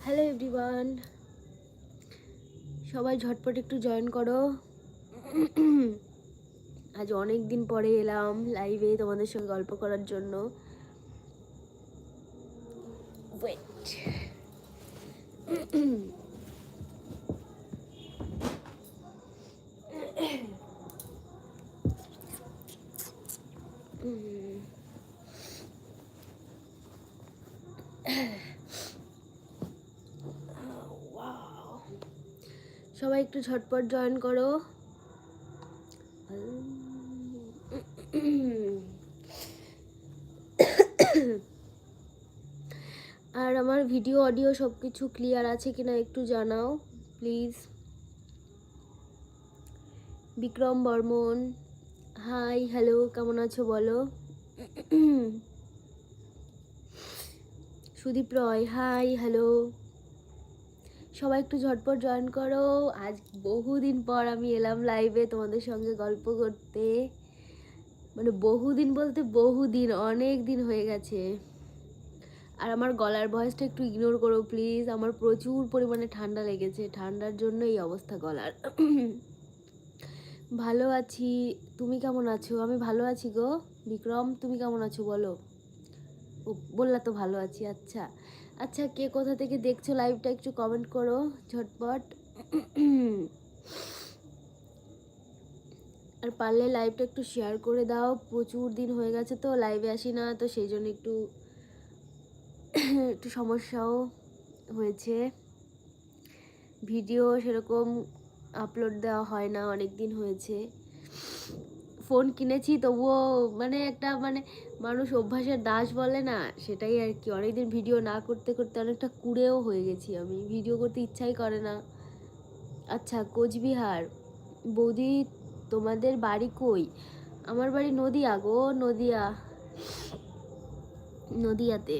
Hello everyone সবাই ঝটপট একটু জয়েন করো। আজ অনেক দিন পরে এলাম লাইভে তোমাদের সঙ্গে গল্প করার জন্য ওয়েট ওয়াও সবাই একটু ঝটপট জয়েন করো। আর আমার ভিডিও অডিও সব কিছু ক্লিয়ার আছে কিনা একটু জানাও please Vikram Barman hi hello কেমন আছো বলো? সুদীপ রয় হাই হ্যালো সবাই একটু ঝটপট জয়েন করো। আজ বহুদিন পর আমি এলাম লাইভে তোমাদের সঙ্গে গল্প করতে। মানে বহুদিন বলতে বহুদিন, অনেক দিন হয়ে গেছে। আর আমার গলার ভয়েসটা একটু ইগনোর করো প্লিজ আমার প্রচুর পরিমাণে ঠান্ডা লেগেছে। ঠান্ডার জন্য এই অবস্থা গলার। ভালো আছি। তুমি কেমন আছো? আমি ভালো আছি গো। বিক্রম, তুমি কেমন আছো বলো? বললা তো ভালো আছি আচ্ছা। আচ্ছা কে কোথা থেকে দেখছ লাইভটা একটু কমেন্ট করো, ঝটপট। আর পারলে লাইভটা একটু শেয়ার করে দাও, প্রচুর দিন হয়ে গেছে তো লাইভে আসি না, তো সেই জন্য একটু একটু সমস্যাও হয়েছে। ভিডিও সেরকম আপলোড দেওয়া হয় না, অনেক দিন হয়েছে। ফোন কিনেছি, তবুও মানে একটা মানে মানুষ অভ্যাসের দাস বলে না, সেটাই আর কি। অনেকদিন ভিডিও না করতে করতে অনেকটা কুড়েও হয়ে গেছি আমি। ভিডিও করতে ইচ্ছাই করে না। আচ্ছা কোচবিহার। বৌদি, তোমাদের বাড়ি কই? আমার বাড়ি নদিয়া গো, নদিয়া। নদিয়াতে।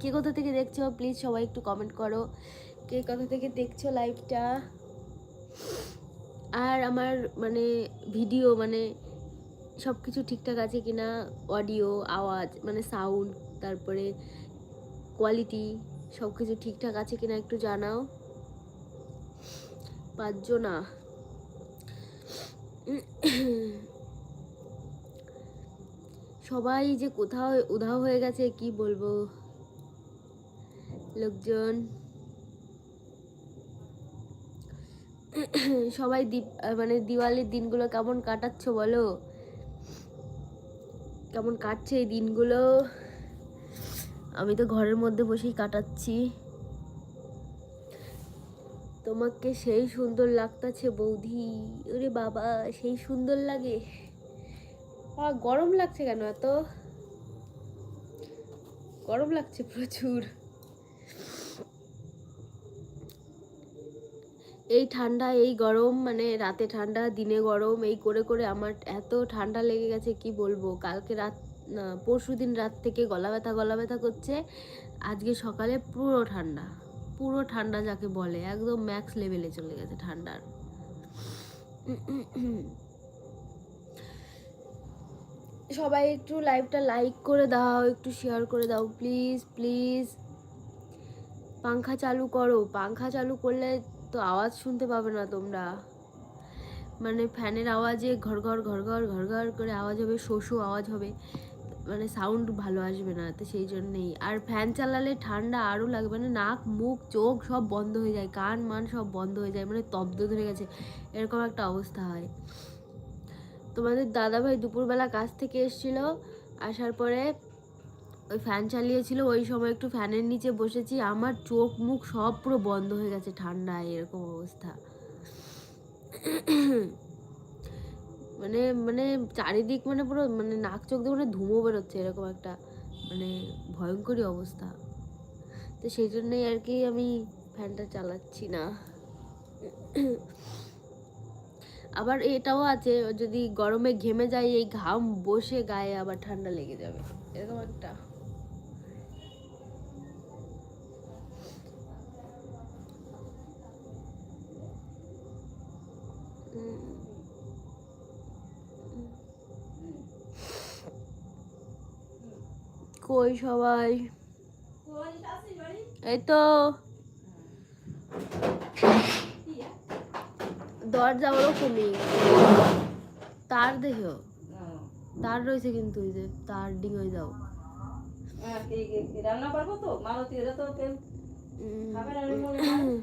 কে কোথা থেকে দেখছ? প্লিজ সবাই একটু কমেন্ট করো। কে কোথা থেকে দেখছ লাইভটা আর আমার মানে ভিডিও মানে সব কিছু ঠিকঠাক আছে কি না অডিও আওয়াজ মানে সাউন্ড তারপরে কোয়ালিটি সব কিছু ঠিকঠাক আছে কিনা একটু জানাও। পাঁচজনা সবাই যে কোথাও উধাও হয়ে গেছে, কি বলব? লোকজন সবাই মানে দিওয়ালির দিনগুলো কেমন কাটাচ্ছ বলো? কেমন কাটছে এই দিনগুলো? আমি তো ঘরের মধ্যে বসেই কাটাচ্ছি। তোমাকে সেই সুন্দর লাগতাছে বৌদি। ওরে বাবা, সেই সুন্দর লাগে। গরম লাগছে কেন এত? গরম লাগছে প্রচুর। এই ঠান্ডা, এই গরম মানে রাতে ঠান্ডা, দিনে গরম, এই করে করে আমার এত ঠান্ডা লেগে গেছে, কি বলব? কালকে রাত পরশু দিন রাত থেকে গলা ব্যথা গলা ব্যথা করছে। আজকে সকালে পুরো ঠান্ডা পুরো ঠান্ডা যাকে বলে, একদম ম্যাক্স লেভেলে চলে গেছে ঠান্ডার। সবাই একটু লাইভটা লাইক করে দাও, একটু শেয়ার করে দাও প্লিজ প্লিজ পাংখা চালু করো, পাংখা চালু করলে তো আওয়াজ শুনতে পাবে না তোমরা। মানে ফ্যানের আওয়াজে ঘর ঘর ঘর ঘর ঘর ঘর করে আওয়াজ হবে শোষো আওয়াজ হবে মানে সাউন্ড ভালো আসবে না, তো সেই জন্যেই। আর ফ্যান চালালে ঠান্ডা আরও লাগবে মানে নাক, মুখ, চোখ সব বন্ধ হয়ে যায়, কান, মান সব বন্ধ হয়ে যায় মানে তব্দ ধরে গেছে, এরকম একটা অবস্থা হয়। তোমাদের দাদাভাই দুপুরবেলা কাজ থেকে এসেছিল, আসার পরে ওই ফ্যান চালিয়েছিল, ওই সময় একটু ফ্যানের নিচে বসেছি, আমার চোখ মুখ সব পুরো বন্ধ হয়ে গেছে ঠান্ডায়, এরকম অবস্থা। মানে মানে চারিদিক মানে পুরো মানে নাক চোখ দিয়ে মানে ধুমো বেরোচ্ছে, এরকম একটা মানে ভয়ঙ্করই অবস্থা। তো সেই জন্যই আর কি আমি ফ্যানটা চালাচ্ছি না। আবার এটাও আছে, যদি গরমে ঘেমে যায় এই ঘাম বসে গায়ে আবার ঠান্ডা লেগে যাবে, এরকম একটা। কই সবাই? এই তো। দরজা ওরকমই তার দেখো তার রয়েছে কিন্তু ওই যে তার যাও রান্না তো? এরা তো মনে হয়।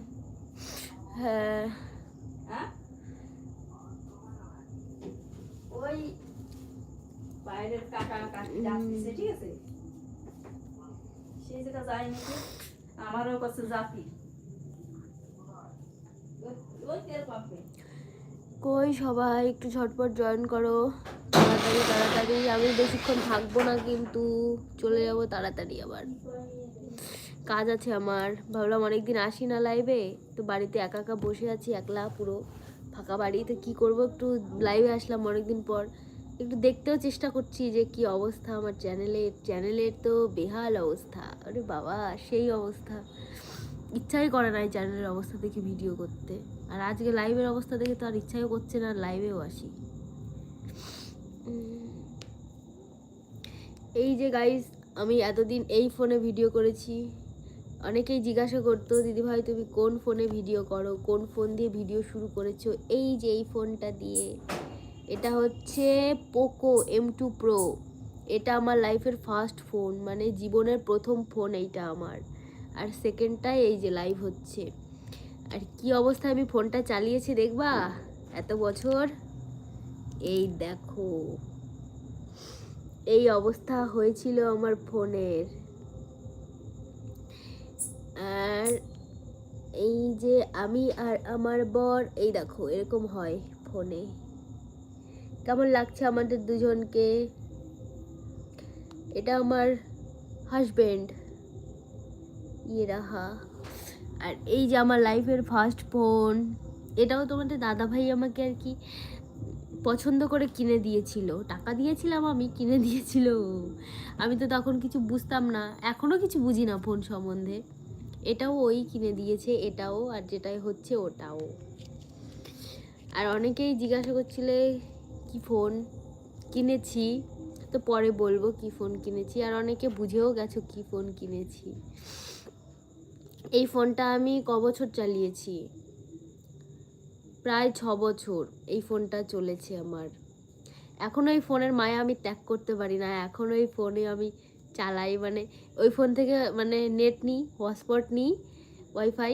হ্যাঁ। হ্যাঁ? ওই বাইরের কাকা কাকি ঠিক আছে? যায় নাকি আমারও কাছে কই সবাই, একটু ঝটপট জয়েন করো। তাড়াতাড়ি তাড়াতাড়ি। আমি বেশিক্ষণ থাকব না কিন্তু। চলে যাব তাড়াতাড়ি আবার। কাজ আছে আমার। ভাবলাম অনেকদিন আসি না লাইভে তো বাড়িতে একা একা বসে আছি, একলা পুরো ফাঁকা বাড়ি। তো কী করব? একটু লাইভে আসলাম অনেকদিন পর। একটু দেখতেও চেষ্টা করছি যে কি অবস্থা আমার চ্যানেলের চ্যানেলের তো বেহাল অবস্থা। আরে বাবা, সেই অবস্থা। ইচ্ছাই করে না এই চ্যানেলের অবস্থা দেখে ভিডিও করতে। আর আজকে লাইভের অবস্থা দেখে তো আর ইচ্ছাই করছে না লাইভেও আসি। এই যে গাইস আমি এতদিন এই ফোনে ভিডিও করেছি। অনেকেই জিজ্ঞাসা করতো দিদিভাই তুমি কোন ফোনে ভিডিও করো? কোন ফোন দিয়ে ভিডিও শুরু করেছ? এই যে এই ফোনটা দিয়ে। এটা হচ্ছে পোকো এম টু প্রো এটা আমার লাইফের ফার্স্ট ফোন মানে জীবনের প্রথম ফোন এইটা আমার। আর সেকেন্ডটাই এই যে লাইভ হচ্ছে। আর কি অবস্থায় আমি ফোনটা চালিয়েছি দেখবা? এত বছর? এই দেখো। এই অবস্থা হয়েছিল আমার ফোনের আর এই যে আমি আর আমার বর, এই দেখো, এরকম হয় ফোনে কেমন লাগছে আমাদের দুজনকে? এটা আমার হাজবেন্ড ইয়ে রাহা আর এই যে আমার লাইফের ফার্স্ট ফোন এটাও তোমাদের দাদা ভাই আমাকে আর কি পছন্দ করে কিনে দিয়েছিল। টাকা দিয়েছিলাম আমি, কিনে দিয়েছিল আমি তো তখন কিছু বুঝতাম না এখনও কিছু বুঝি না ফোন সম্বন্ধে। এটাও ওই কিনে দিয়েছে, এটাও আর যেটাই হচ্ছে ওটাও। আর অনেকেই জিজ্ঞাসা করছিলে কি ফোন কিনেছি, তো পরে বলব কি ফোন কিনেছি। আর অনেকে বুঝেও গেছো কি ফোন কিনেছি। এই ফোনটা আমি ক বছর চালিয়েছি? প্রায় ছ বছর এই ফোনটা চলেছে আমার। এখনও এই ফোনের মায়া আমি ত্যাগ করতে পারি না। এখনও এই ফোনে আমি চালাই মানে ওই ফোন থেকে মানে নেট নিই, হটস্পট নিই, ওয়াইফাই,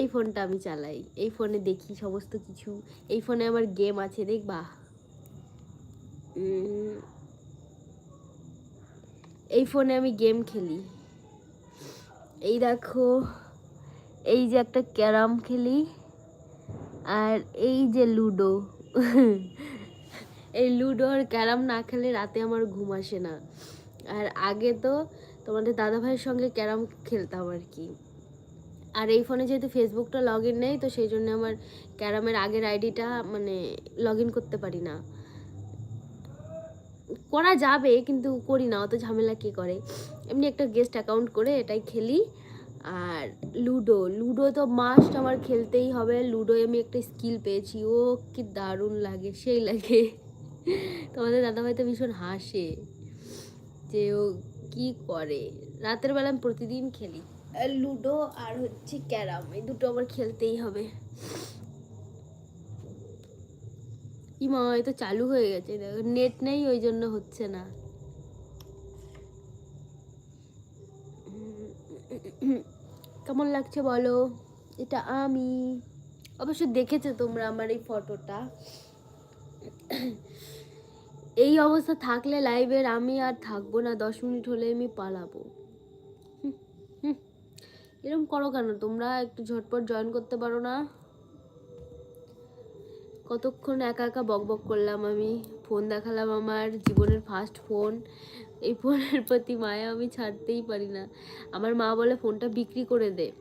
এই ফোনটা আমি চালাই। এই ফোনে দেখি সমস্ত কিছু। এই ফোনে আমার গেম আছে, দেখবা? এই ফোনে আমি গেম খেলি। এই দেখো, এই যে একটা ক্যারাম খেলি, আর এই যে লুডো। এই লুডো আর ক্যারাম না খেলে রাতে আমার ঘুম আসে না। আর আগে তো তোমাদের দাদা ভাইয়ের সঙ্গে ক্যারাম খেলতাম আর কি। আর এই ফোনে যেহেতু ফেসবুকটা লগ ইন নেই, তো সেই জন্য আমার ক্যারামের আগের আইডিটা মানে লগ ইন করতে পারি না। করা যাবে, কিন্তু করি না, অত ঝামেলা কে করে? এমনি একটা গেস্ট অ্যাকাউন্ট করে এটাই খেলি। আর লুডো লুডো তো মাস্ট আমার খেলতেই হবে। লুডোয় আমি একটা স্কিল পেয়েছি, ও কি দারুণ লাগে, সেই লাগে। তোমাদের দাদাভাই তো ভীষণ হাসে যে ও কি করে। রাতের বেলা আমি প্রতিদিন খেলি। লুডো আর হচ্ছে ক্যারাম, এই দুটো আমার খেলতেই হবে। ইমা এ তো চালু হয়ে গেছে নেট নেই, ওই জন্য হচ্ছে না। কেমন লাগছে বলো? এটা আমি। অবশ্য দেখেছ তোমরা আমার এই ফটোটা। এই অবস্থা থাকলে লাইভের আমি আর থাকব না, দশ মিনিট হলে আমি পালাবো। এরকম করো কেন? তোমরা একটু ঝটপট জয়েন করতে পারো না। কতক্ষণ একা একা বক বক করলাম আমি ফোন দেখালাম আমার, জীবনের ফার্স্ট ফোন এই ফোনের প্রতি মায়া আমি ছাড়তেই পারি না। আমার মা বলে ফোনটা বিক্রি করে দে।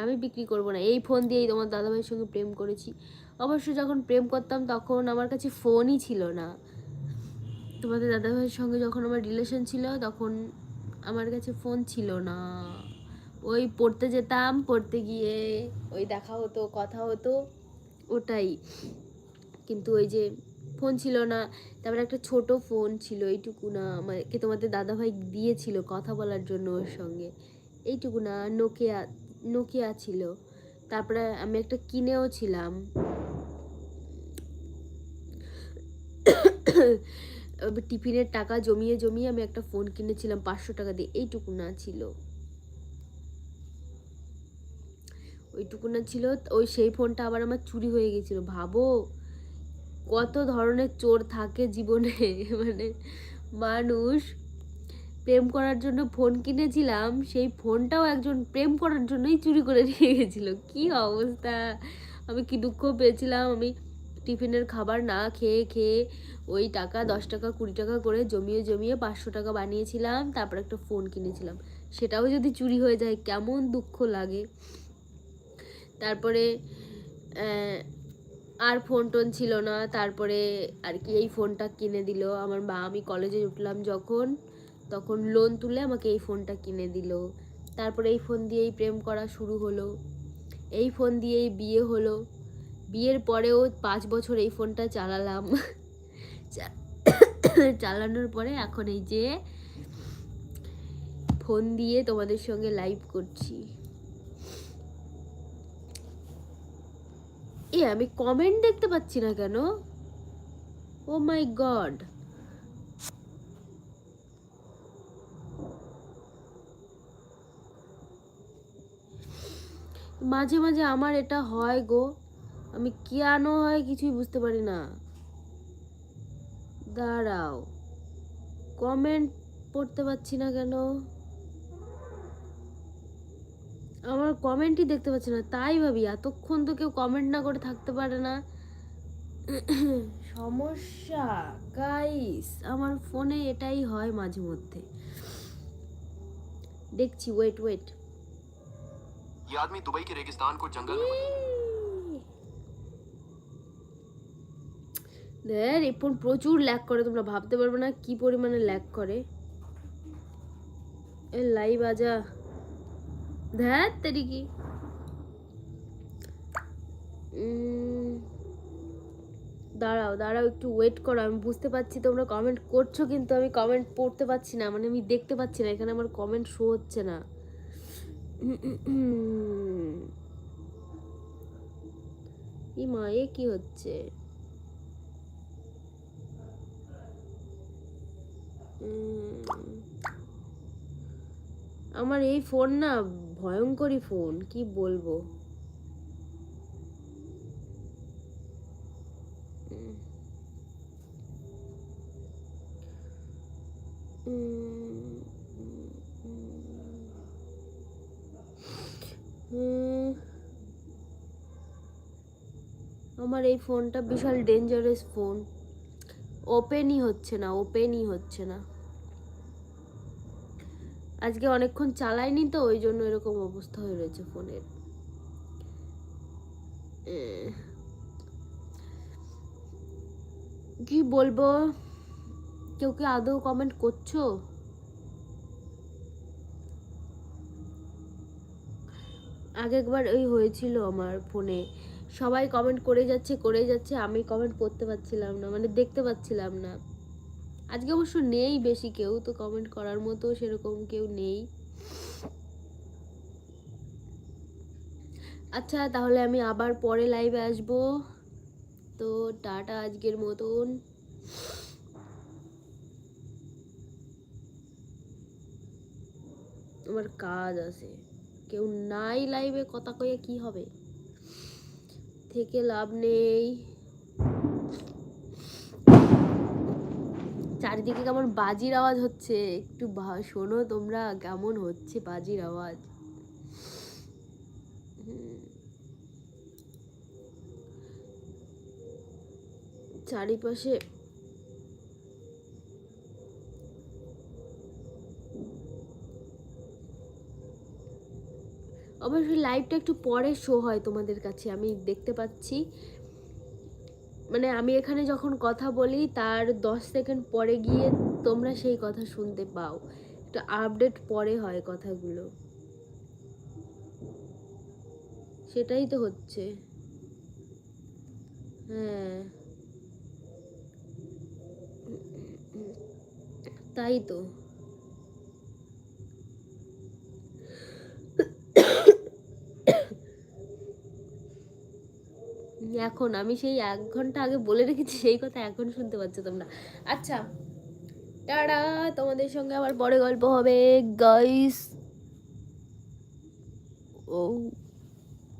আমি বিক্রি করব না। এই ফোন দিয়েই তোমার দাদাভাইয়ের সঙ্গে প্রেম করেছি। অবশ্য যখন প্রেম করতাম তখন আমার কাছে ফোনই ছিল না। তোমাদের দাদাভাইয়ের সঙ্গে যখন আমার রিলেশন ছিল তখন আমার কাছে ফোন ছিল না। ওই পড়তে যেতাম, পড়তে গিয়ে ওই দেখা হতো, কথা হতো। ওটাই। কিন্তু ওই যে ফোন ছিল না, তারপরে একটা ছোট ফোন ছিল, এইটুকু না আমাকে তোমাদের দাদাভাই দিয়েছিল কথা বলার জন্য ওর সঙ্গে। এইটুকু না নোকিয়া নোকিয়া ছিল। তারপরে আমি একটা কিনেও ছিলাম। টিফিনের টাকা জমিয়ে জমিয়ে আমি একটা ফোন কিনেছিলাম, পাঁচশো টাকা দিয়ে। এইটুকু না ছিল। ওইটুকু না ছিল, ওই সেই ফোনটা আবার আমার চুরি হয়ে গেছিল। ভাবো কত ধরনের চোর থাকে জীবনে। মানে মানুষ প্রেম করার জন্য ফোন কিনেছিলাম, সেই ফোনটাও একজন প্রেম করার জন্যই চুরি করে নিয়ে গেছিল। কি অবস্থা? আমি কি দুঃখ পেয়েছিলাম? আমি টিফিনের খাবার না খেয়ে খেয়ে ওই টাকা, দশ টাকা, কুড়ি টাকা করে জমিয়ে জমিয়ে পাঁচশো টাকা বানিয়েছিলাম, তারপর একটা ফোন কিনেছিলাম। সেটাও যদি চুরি হয়ে যায়, কেমন দুঃখ লাগে। তারপরে আর ফোন টোন ছিল না। তারপরে আর কি এই ফোনটা কিনে দিল। আমার মা, আমি কলেজে উঠলাম যখন, তখন লোন তুলে আমাকে এই ফোনটা কিনে দিল। তারপরে এই ফোন দিয়েই প্রেম করা শুরু হলো। এই ফোন দিয়েই বিয়ে হলো। বিয়ের পরেও পাঁচ বছর এই ফোনটা চালালাম। চালানোর পরে এখন এই যে ফোন দিয়ে তোমাদের সঙ্গে লাইভ করছি। এ, আমি কমেন্ট দেখতে পাচ্ছি না কেন? ও মাই গড মাঝে মাঝে আমার এটা হয় গো। আমি কেন হয় কিছুই বুঝতে পারি না। দাঁড়াও। কমেন্ট পড়তে পারছি না কেন? আমার কমেন্টই দেখতে পাচ্ছি না তাই ভাবি এতক্ষণ তো কেউ কমেন্ট না করে থাকতে পারে না সমস্যা গাইস আমার ফোনে এটাই হয় মাঝে মধ্যে দেখছি ওয়েট ওয়েট ये आदमी दुबई के रेगिस्तान को जंगल में দেখ এই ফোন প্রচুর ল্যাগ করে তোমরা ভাবতে পারবে না কি পরিমাণে ল্যাগ করে এ লাইভ আজা ধ্যাত, তেরি কি? দাঁড়াও দাঁড়াও, একটু ওয়েট করো, আমি বুঝতে পারছি তোমরা কমেন্ট করছ, কিন্তু আমি কমেন্ট পড়তে পারছি না মানে আমি দেখতে পাচ্ছি না, এখানে আমার কমেন্ট শো হচ্ছে না। ই মা এ কি হচ্ছে? আমার এই ফোন না ভয়ঙ্করী ফোন, কি বলব? আমার এই ফোনটা বিশাল ডেঞ্জারাস ফোন ওপেনই হচ্ছে না ওপেনই হচ্ছে না। আজকে অনেকক্ষণ চালাইনি তো, ওই জন্য এরকম অবস্থা হয়ে রয়েছে ফোনের। কি বলব? কেউ কি আদৌ কমেন্ট করছ? আগে একবার ওই হয়েছিল আমার ফোনে। সবাই কমেন্ট করে যাচ্ছে করে যাচ্ছে, আমি কমেন্ট পড়তে পারছিলাম না মানে দেখতে পাচ্ছিলাম না। আজকে অবশ্য নেই বেশি কেউ, তো কমেন্ট করার মতো সেরকম কেউ নেই। আচ্ছা তাহলে আমি আবার পরে লাইভে আসব। তো টাটা আজকের মতন। আমার কাজ আছে। কেউ নাই লাইভে কথা কয়ে কি হবে? থেকে লাভ নেই। চারিদিকে কেমন বাজির আওয়াজ হচ্ছে। একটু শোনো তোমরা কেমন হচ্ছে বাজির আওয়াজ। চারিপাশে অবশ্যই লাইভটা একটু পরে শো হয় তোমাদের কাছে, আমি দেখতে পাচ্ছি। মানে আমি এখানে যখন কথা বলি, তার দশ সেকেন্ড পরে গিয়ে তোমরা সেই কথা শুনতে পাও। একটা আপডেট পরে হয় কথাগুলো। সেটাই তো হচ্ছে। হ্যাঁ। তাই তো। এখন, আমি সেই এক ঘণ্টা আগে বলে রেখেছি, সেই কথা এখন শুনতে পাচ্ছ তোমরা। আচ্ছা টাটা, তোমাদের সঙ্গে আবার পরে গল্প হবে গাইস ও।